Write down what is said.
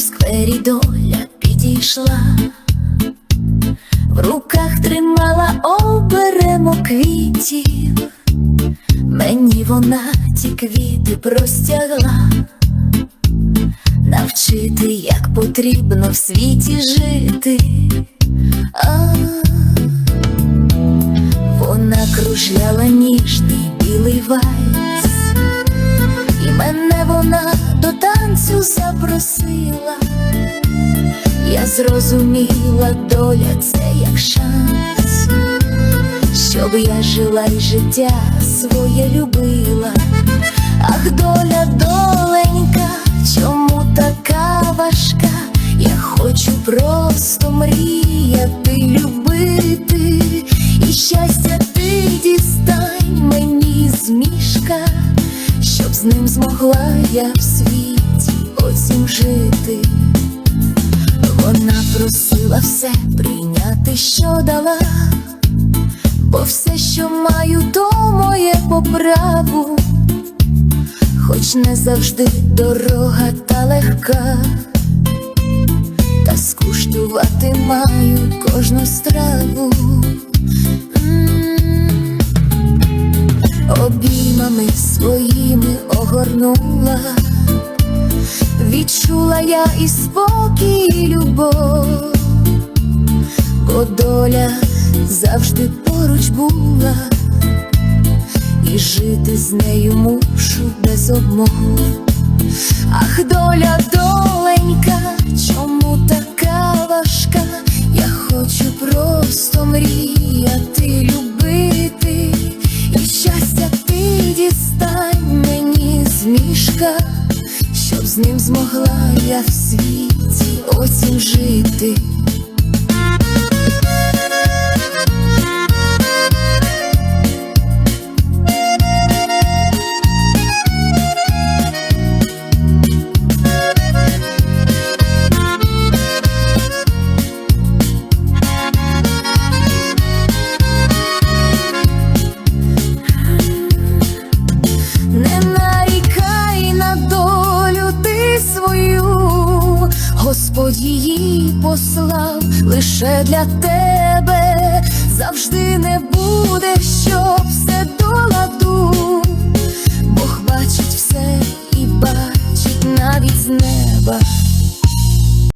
сквері доля підійшла, в руках тримала оберемо квітів, мені вона ті квіти простягла, навчити, як потрібно в світі жити. А вона кружляла ніжний білий вальс, запросила. Я зрозуміла, доля це як шанс, щоб я жила і життя своє любила. Ах, доля, доленька, чому така важка? Я хочу просто мріяти, любити, і щастя ти дістань мені з мішка, щоб з ним змогла я в світі оцім жити. Вона просила все прийняти, що дала, бо все, що маю, то моє по праву, хоч не завжди дорога та легка, та скуштувати маю кожну страву. Обіймами своїми огорнула. Я і спокій, і любов, бо доля завжди поруч була, і жити з нею мушу без обмову. Ах, доля, доленька, чому така важка? Я хочу просто мріяти, любити, і щастя ти дістань мені з мішка ним змогла я в світі оцім жити. Господь її послав лише для тебе,